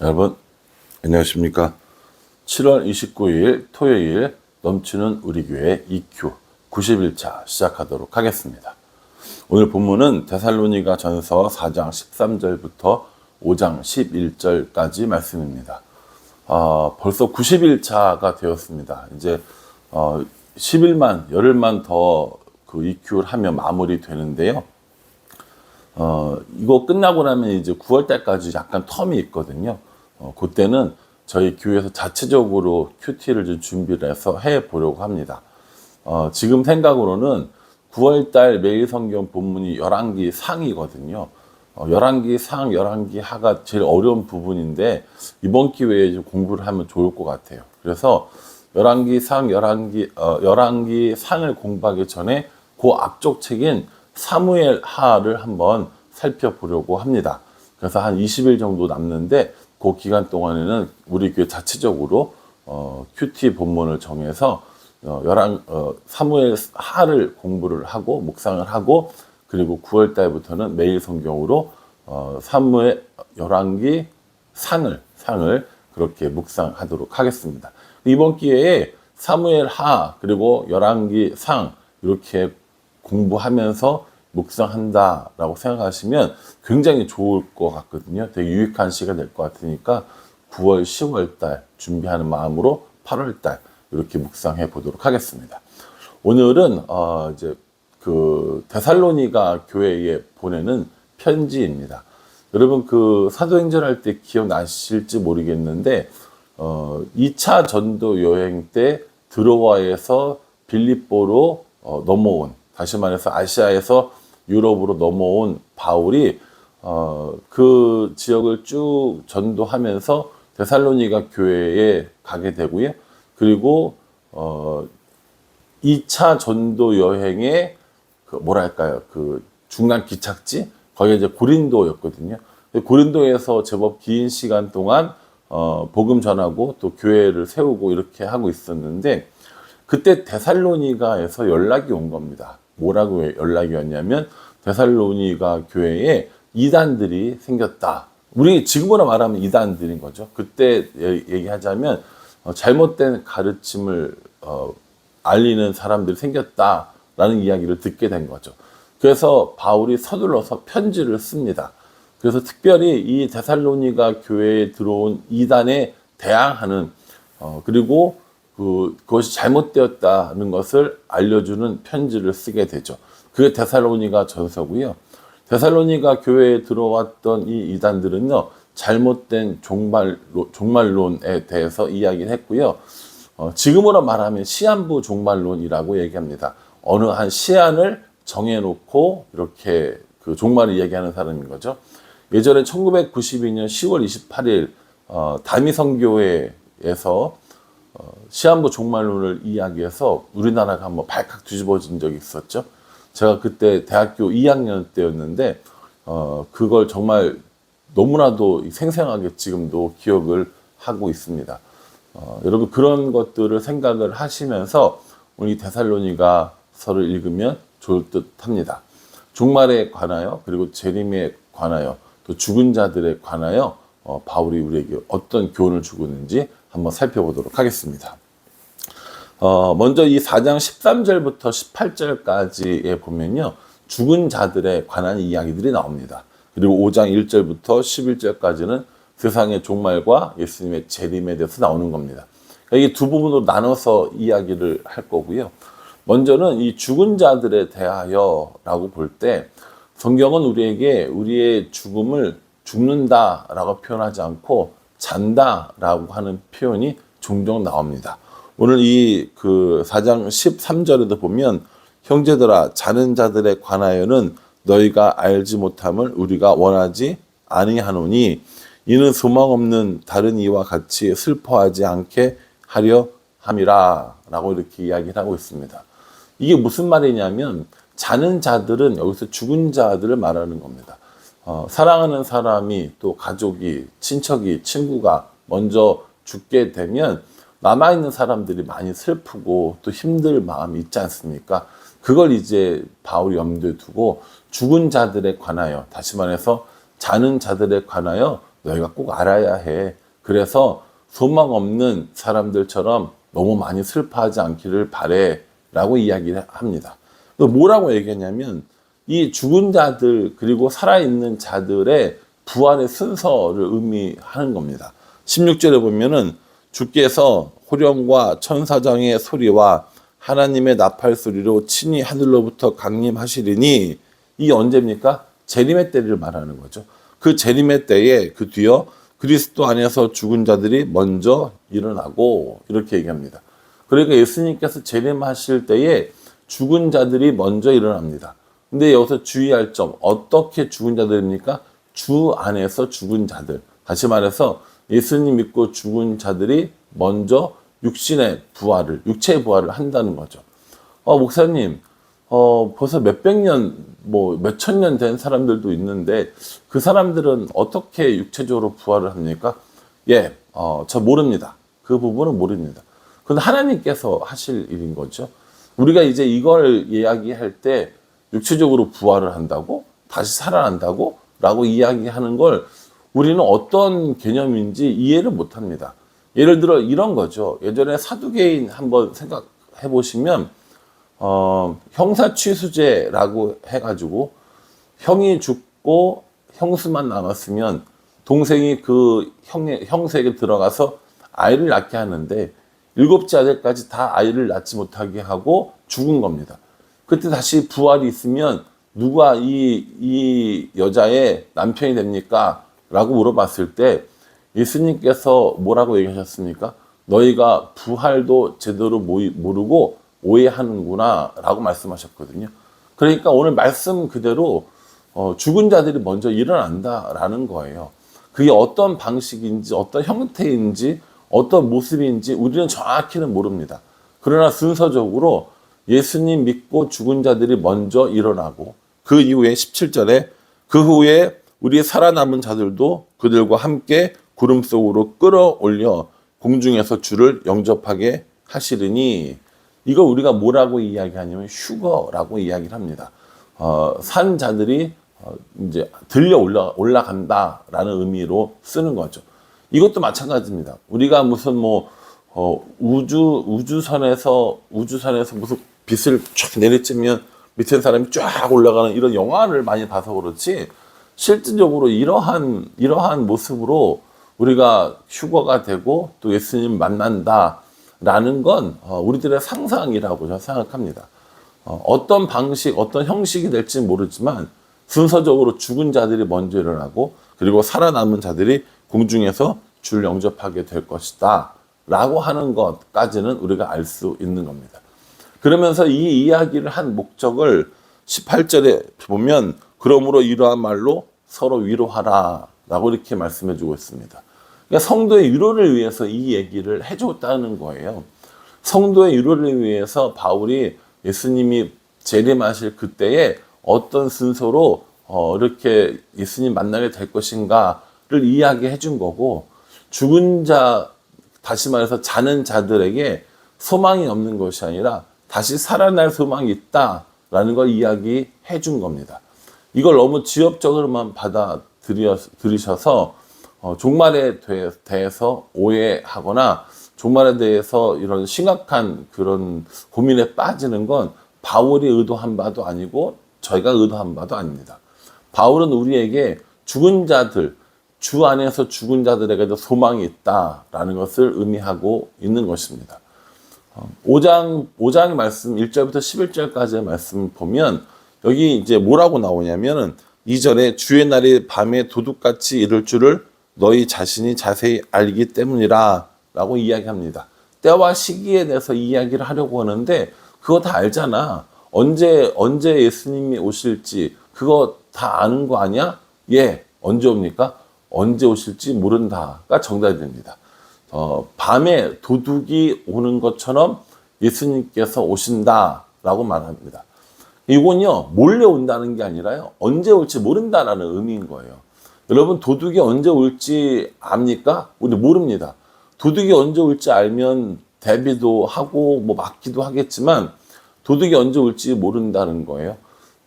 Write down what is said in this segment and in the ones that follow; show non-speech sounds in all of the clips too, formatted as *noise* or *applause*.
여러분 안녕하십니까? 7월 29일 토요일 넘치는 우리 교회 EQ 91차 시작하도록 하겠습니다. 오늘 본문은 데살로니가 전서 4장 13절부터 5장 11절까지 말씀입니다. 아, 벌써 91차가 되었습니다. 이제 어, 10일만 열흘만 더 그 EQ를 하면 마무리 되는데요. 어, 이거 끝나고 나면 이제 9월 달까지 약간 텀이 있거든요. 어, 그때는 저희 교회에서 자체적으로 큐티를 좀 준비를 해서 해 보려고 합니다. 어, 지금 생각으로는 9월 달 매일 성경 본문이 11기 상이거든요. 어, 11기 상, 11기 하가 제일 어려운 부분인데 이번 기회에 좀 공부를 하면 좋을 것 같아요. 그래서 11기 상, 11기, 어, 11기 상을 공부하기 전에 그 앞쪽 책인 사무엘 하를 한번 살펴보려고 합니다. 그래서 한 20일 정도 남는데 그 기간 동안에는 우리 교회 자체적으로 어, 큐티 본문을 정해서 어, 열한 어, 사무엘 하를 공부를 하고 묵상을 하고 그리고 9월 달부터는 매일 성경으로 어, 사무엘 열왕기 상을 상을 그렇게 묵상하도록 하겠습니다. 이번 기회에 사무엘 하 그리고 열왕기 상 이렇게 공부하면서 묵상한다라고 생각하시면 굉장히 좋을 것 같거든요. 되게 유익한 시간 될 것 같으니까 9월, 10월 달 준비하는 마음으로 8월 달 이렇게 묵상해 보도록 하겠습니다. 오늘은 어 이제 그 데살로니가 교회에 보내는 편지입니다. 여러분 그 사도행전 할 때 기억나실지 모르겠는데 어 2차 전도 여행 때 드로아에서 빌립보로 어, 넘어온 다시 말해서 아시아에서 유럽으로 넘어온 바울이 어, 그 지역을 쭉 전도하면서 데살로니가 교회에 가게 되고요. 그리고 어, 2차 전도 여행의 그 뭐랄까요? 그 중간 기착지 거기가 이제 고린도였거든요. 고린도에서 제법 긴 시간 동안 어, 복음 전하고 또 교회를 세우고 이렇게 하고 있었는데 그때 데살로니가에서 연락이 온 겁니다. 뭐라고 연락이 왔냐면 데살로니가 교회에 이단들이 생겼다. 우리 지금으로 말하면 이단들인 거죠. 그때 얘기하자면 어, 잘못된 가르침을 어, 알리는 사람들이 생겼다라는 이야기를 듣게 된 거죠. 그래서 바울이 서둘러서 편지를 씁니다. 그래서 특별히 이 데살로니가 교회에 들어온 이단에 대항하는 어, 그리고 그, 그것이 잘못되었다는 것을 알려주는 편지를 쓰게 되죠. 그게 데살로니가 전서고요. 데살로니가 교회에 들어왔던 이 이단들은요, 잘못된 종말, 종말론에 대해서 이야기를 했고요. 어, 지금으로 말하면 시한부 종말론이라고 얘기합니다. 어느 한 시한을 정해놓고 이렇게 그 종말을 얘기하는 사람인 거죠. 예전에 1992년 10월 28일 어, 다미성교회에서 어, 시한부 종말론을 이야기해서 우리나라가 한번 발칵 뒤집어진 적이 있었죠. 제가 그때 대학교 2학년 때였는데 어, 그걸 정말 너무나도 생생하게 지금도 기억을 하고 있습니다. 어, 여러분 그런 것들을 생각을 하시면서 우리 데살로니가서를 읽으면 좋을 듯합니다. 종말에 관하여 그리고 재림에 관하여 또 죽은 자들에 관하여 어, 바울이 우리에게 어떤 교훈을 주고 있는지 한번 살펴보도록 하겠습니다. 어, 먼저 이 4장 13절부터 18절까지에 보면요. 죽은 자들에 관한 이야기들이 나옵니다. 그리고 5장 1절부터 11절까지는 세상의 종말과 예수님의 재림에 대해서 나오는 겁니다. 그러니까 이게 두 부분으로 나눠서 이야기를 할 거고요. 먼저는 이 죽은 자들에 대하여 라고 볼 때 성경은 우리에게 우리의 죽음을 죽는다 라고 표현하지 않고 잔다 라고 하는 표현이 종종 나옵니다. 오늘 이 그 4장 13절에도 보면 형제들아 자는 자들에 관하여는 너희가 알지 못함을 우리가 원하지 아니하노니 이는 소망 없는 다른 이와 같이 슬퍼하지 않게 하려 함이라 라고 이렇게 이야기를 하고 있습니다. 이게 무슨 말이냐면 자는 자들은 여기서 죽은 자들을 말하는 겁니다. 어, 사랑하는 사람이 또 가족이 친척이 친구가 먼저 죽게 되면 남아있는 사람들이 많이 슬프고 또 힘들 마음이 있지 않습니까? 그걸 이제 바울이 염두에 두고 죽은 자들에 관하여, 다시 말해서 자는 자들에 관하여 너희가 꼭 알아야 해. 그래서 소망 없는 사람들처럼 너무 많이 슬퍼하지 않기를 바래. 라고 이야기를 합니다. 또 뭐라고 얘기했냐면 이 죽은 자들 그리고 살아있는 자들의 부활의 순서를 의미하는 겁니다. 16절에 보면은 주께서 호령과 천사장의 소리와 하나님의 나팔 소리로 친히 하늘로부터 강림하시리니 이 언제입니까? 재림의 때를 말하는 거죠. 그 재림의 때에 그 뒤어 그리스도 안에서 죽은 자들이 먼저 일어나고 이렇게 얘기합니다. 그러니까 예수님께서 재림하실 때에 죽은 자들이 먼저 일어납니다. 근데 여기서 주의할 점 어떻게 죽은 자들입니까? 주 안에서 죽은 자들. 다시 말해서 예수님 믿고 죽은 자들이 먼저 육신의 부활을 육체의 부활을 한다는 거죠. 어 목사님 어 벌써 몇백 년 뭐 몇천 년 된 사람들도 있는데 그 사람들은 어떻게 육체적으로 부활을 합니까? 예, 어, 저 모릅니다. 그 부분은 모릅니다. 그건 하나님께서 하실 일인 거죠. 우리가 이제 이걸 이야기할 때 육체적으로 부활을 한다고 다시 살아난다고 라고 이야기하는 걸 우리는 어떤 개념인지 이해를 못 합니다. 예를 들어 이런 거죠. 예전에 사두개인 한번 생각해 보시면 어, 형사 취수제라고 해가지고 형이 죽고 형수만 남았으면 동생이 그 형의 형세에 들어가서 아이를 낳게 하는데 일곱째 아들까지 다 아이를 낳지 못하게 하고 죽은 겁니다. 그때 다시 부활이 있으면 누가 이, 이 여자의 남편이 됩니까? 라고 물어봤을 때 예수님께서 뭐라고 얘기하셨습니까? 너희가 부활도 제대로 모르고 오해하는구나 라고 말씀하셨거든요. 그러니까 오늘 말씀 그대로 어, 죽은 자들이 먼저 일어난다라는 거예요. 그게 어떤 방식인지 어떤 형태인지 어떤 모습인지 우리는 정확히는 모릅니다. 그러나 순서적으로 예수님 믿고 죽은 자들이 먼저 일어나고 그 이후에 17절에 그 후에 우리 살아남은 자들도 그들과 함께 구름 속으로 끌어올려 공중에서 주를 영접하게 하시리니 이거 우리가 뭐라고 이야기하냐면 휴거라고 이야기를 합니다. 어, 산 자들이 어, 이제 들려 올라 올라간다라는 의미로 쓰는 거죠. 이것도 마찬가지입니다. 우리가 무슨 뭐 어, 우주 우주선에서 우주선에서 무슨 빛을 쫙 내리쬐면 밑에 사람이 쫙 올라가는 이런 영화를 많이 봐서 그렇지 실질적으로 이러한 이러한 모습으로 우리가 휴거가 되고 또 예수님 만난다라는 건 어, 우리들의 상상이라고 저는 생각합니다. 어, 어떤 방식, 어떤 형식이 될지 모르지만 순서적으로 죽은 자들이 먼저 일어나고 그리고 살아남은 자들이 공중에서 줄 영접하게 될 것이다. 라고 하는 것까지는 우리가 알 수 있는 겁니다. 그러면서 이 이야기를 한 목적을 18절에 보면 그러므로 이러한 말로 서로 위로하라 라고 이렇게 말씀해 주고 있습니다. 그러니까 성도의 위로를 위해서 이 얘기를 해줬다는 거예요. 성도의 위로를 위해서 바울이 예수님이 재림하실 그때에 어떤 순서로 어, 이렇게 예수님 만나게 될 것인가를 이야기해 준 거고 죽은 자 다시 말해서 자는 자들에게 소망이 없는 것이 아니라 다시 살아날 소망이 있다라는 걸 이야기해 준 겁니다. 이걸 너무 지엽적으로만 받아들이셔서 어, 종말에 대 해서 오해하거나 종말에 대해서 이런 심각한 그런 고민에 빠지는 건 바울이 의도한 바도 아니고 저희가 의도한 바도 아닙니다. 바울은 우리에게 죽은 자들, 주 안에서 죽은 자들에게도 소망이 있다라는 것을 의미하고 있는 것입니다. 5장, 어, 5장의 말씀 1절부터 11절까지의 말씀 보면 여기 이제 뭐라고 나오냐면은 2절에 주의 날이 밤에 도둑같이 이를 줄을 너희 자신이 자세히 알기 때문이라 라고 이야기합니다. 때와 시기에 대해서 이야기를 하려고 하는데 그거 다 알잖아. 언제, 언제 예수님이 오실지 그거 다 아는 거 아니야? 예. 언제 옵니까? 언제 오실지 모른다가 정답이 됩니다. 어, 밤에 도둑이 오는 것처럼 예수님께서 오신다라고 말합니다. 이건요, 몰래 온다는 게 아니라요, 언제 올지 모른다라는 의미인 거예요. 여러분, 도둑이 언제 올지 압니까? 우리 모릅니다. 도둑이 언제 올지 알면 대비도 하고, 뭐, 막기도 하겠지만, 도둑이 언제 올지 모른다는 거예요.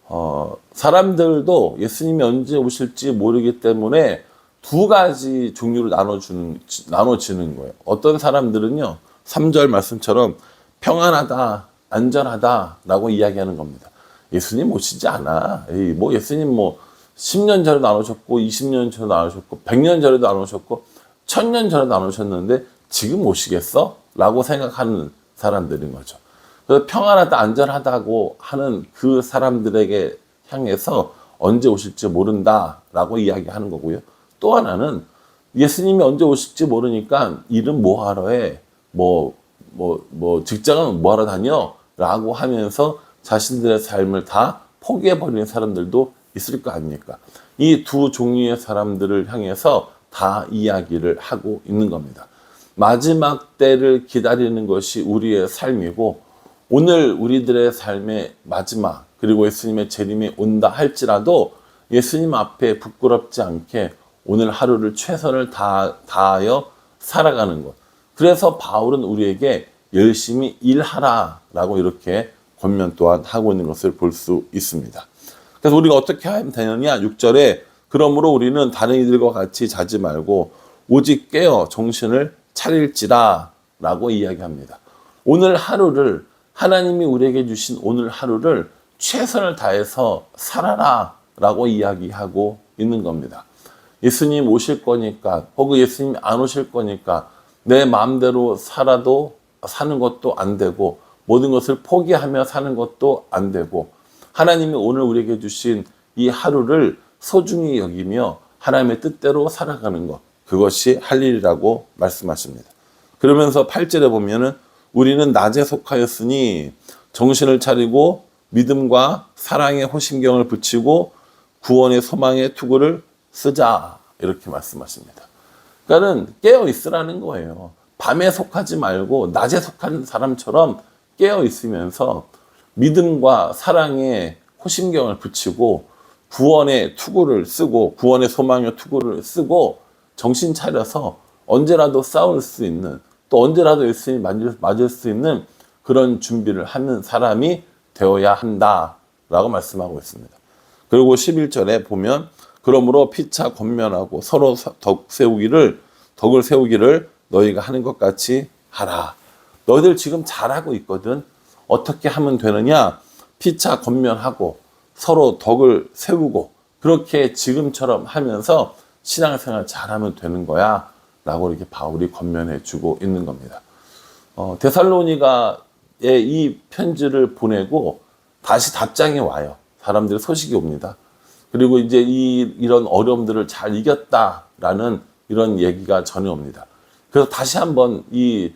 어, 사람들도 예수님이 언제 오실지 모르기 때문에 두 가지 종류로 나눠주는 나눠지는 거예요. 어떤 사람들은요, 3절 말씀처럼 평안하다, 안전하다 라고 이야기하는 겁니다. 예수님 오시지 않아. 에이, 뭐 예수님 뭐 10년 전에도 안 오셨고, 20년 전에도 안 오셨고, 100년 전에도 안 오셨고, 1000년 전에도 안 오셨는데 지금 오시겠어? 라고 생각하는 사람들인 거죠. 그래서 평안하다, 안전하다고 하는 그 사람들에게 향해서 언제 오실지 모른다라고 이야기하는 거고요. 또 하나는 예수님이 언제 오실지 모르니까 일은 뭐 하러 해? 뭐, 뭐, 뭐, 직장은 뭐 하러 다녀? 라고 하면서 자신들의 삶을 다 포기해버리는 사람들도 있을 거 아닙니까? 이 두 종류의 사람들을 향해서 다 이야기를 하고 있는 겁니다. 마지막 때를 기다리는 것이 우리의 삶이고, 오늘 우리들의 삶의 마지막, 그리고 예수님의 재림이 온다 할지라도 예수님 앞에 부끄럽지 않게 오늘 하루를 최선을 다, 다하여 살아가는 것. 그래서 바울은 우리에게 열심히 일하라 라고 이렇게 권면 또한 하고 있는 것을 볼 수 있습니다. 그래서 우리가 어떻게 하면 되느냐? 6절에 그러므로 우리는 다른 이들과 같이 자지 말고 오직 깨어 정신을 차릴지라 라고 이야기합니다. 오늘 하루를 하나님이 우리에게 주신 오늘 하루를 최선을 다해서 살아라 라고 이야기하고 있는 겁니다. 예수님 오실 거니까 혹은 예수님 안 오실 거니까 내 마음대로 살아도 사는 것도 안 되고 모든 것을 포기하며 사는 것도 안 되고 하나님이 오늘 우리에게 주신 이 하루를 소중히 여기며 하나님의 뜻대로 살아가는 것 그것이 할 일이라고 말씀하십니다. 그러면서 8절에 보면은 우리는 낮에 속하였으니 정신을 차리고 믿음과 사랑의 호심경을 붙이고 구원의 소망의 투구를 쓰자 이렇게 말씀하십니다. 그러니까는 깨어 있으라는 거예요. 밤에 속하지 말고 낮에 속한 사람처럼 깨어 있으면서 믿음과 사랑의 호심경을 붙이고 구원의 투구를 쓰고 구원의 소망의 투구를 쓰고 정신 차려서 언제라도 싸울 수 있는 또 언제라도 예수님 맞을, 맞을 수 있는 그런 준비를 하는 사람이 되어야 한다 라고 말씀하고 있습니다. 그리고 11절에 보면 그러므로 피차 권면하고 서로 덕 세우기를 덕을 세우기를 너희가 하는 것 같이 하라. 너희들 지금 잘하고 있거든. 어떻게 하면 되느냐? 피차 권면하고 서로 덕을 세우고 그렇게 지금처럼 하면서 신앙생활 잘하면 되는 거야. 라고 이렇게 바울이 권면해 주고 있는 겁니다. 어, 데살로니가에 이 편지를 보내고 다시 답장이 와요. 사람들이 소식이 옵니다. 그리고 이제 이, 이런 어려움들을 잘 이겼다라는 이런 얘기가 전해옵니다. 그래서 다시 한번 이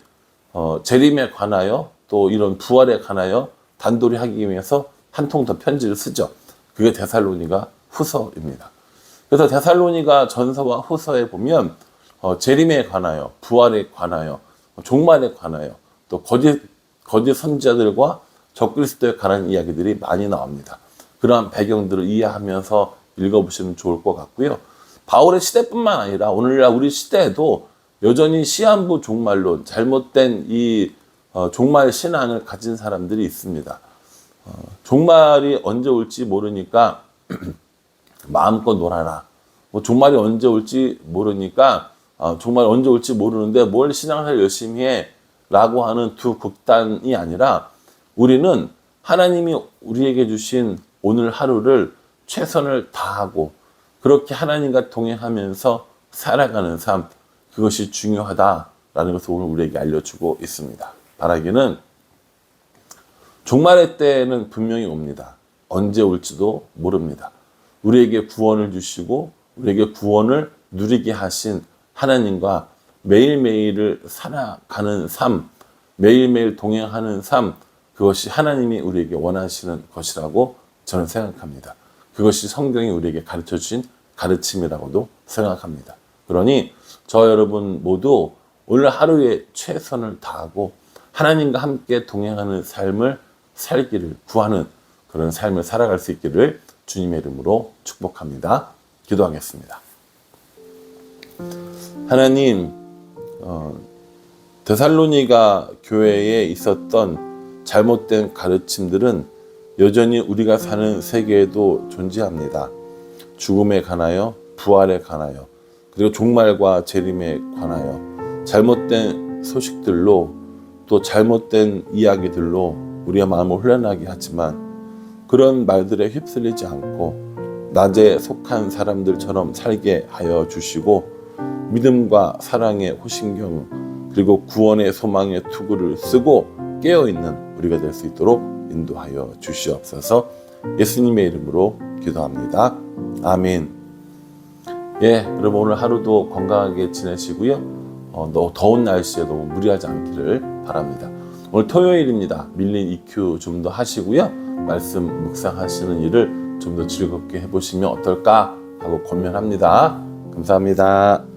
어, 재림에 관하여 또 이런 부활에 관하여 단돌이 하기 위해서 한 통 더 편지를 쓰죠. 그게 데살로니가 후서입니다. 그래서 데살로니가 전서와 후서에 보면 어, 재림에 관하여 부활에 관하여 종말에 관하여 또 거짓 거짓 선지자들과 적그리스도에 관한 이야기들이 많이 나옵니다. 그러한 배경들을 이해하면서 읽어보시면 좋을 것 같고요. 바울의 시대뿐만 아니라 오늘날 우리 시대에도 여전히 시한부 종말론, 잘못된 이 어, 종말 신앙을 가진 사람들이 있습니다. 어, 종말이 언제 올지 모르니까 *clears throat* 마음껏 놀아라. 뭐 종말이 언제 올지 모르니까 어, 종말 언제 올지 모르는데 뭘 신앙을 열심히 해 라고 하는 두 극단이 아니라 우리는 하나님이 우리에게 주신 오늘 하루를 최선을 다하고 그렇게 하나님과 동행하면서 살아가는 삶 그것이 중요하다라는 것을 오늘 우리에게 알려주고 있습니다. 바라기는 종말의 때는 분명히 옵니다. 언제 올지도 모릅니다. 우리에게 구원을 주시고 우리에게 구원을 누리게 하신 하나님과 매일매일을 살아가는 삶, 매일매일 동행하는 삶, 그것이 하나님이 우리에게 원하시는 것이라고 저는 생각합니다. 그것이 성경이 우리에게 가르쳐 주신 가르침이라고도 생각합니다. 그러니 저 여러분 모두 오늘 하루에 최선을 다하고 하나님과 함께 동행하는 삶을 살기를 구하는 그런 삶을 살아갈 수 있기를 주님의 이름으로 축복합니다. 기도하겠습니다. 하나님, 어, 데살로니가 교회에 있었던 잘못된 가르침들은 여전히 우리가 사는 세계에도 존재합니다. 죽음에 관하여, 부활에 관하여, 그리고 종말과 재림에 관하여 잘못된 소식들로 또 잘못된 이야기들로 우리의 마음을 혼란하게 하지만 그런 말들에 휩쓸리지 않고 낮에 속한 사람들처럼 살게 하여 주시고 믿음과 사랑의 호신경 그리고 구원의 소망의 투구를 쓰고 깨어 있는 우리가 될 수 있도록 인도하여 주시옵소서. 예수님의 이름으로 기도합니다. 아멘. 예, 여러분 오늘 하루도 건강하게 지내시고요. 어, 너, 더운 날씨에 너무 무리하지 않기를 바랍니다. 오늘 토요일입니다. 밀린 EQ 좀 더 하시고요. 말씀 묵상하시는 일을 좀 더 즐겁게 해보시면 어떨까 하고 권면합니다. 감사합니다.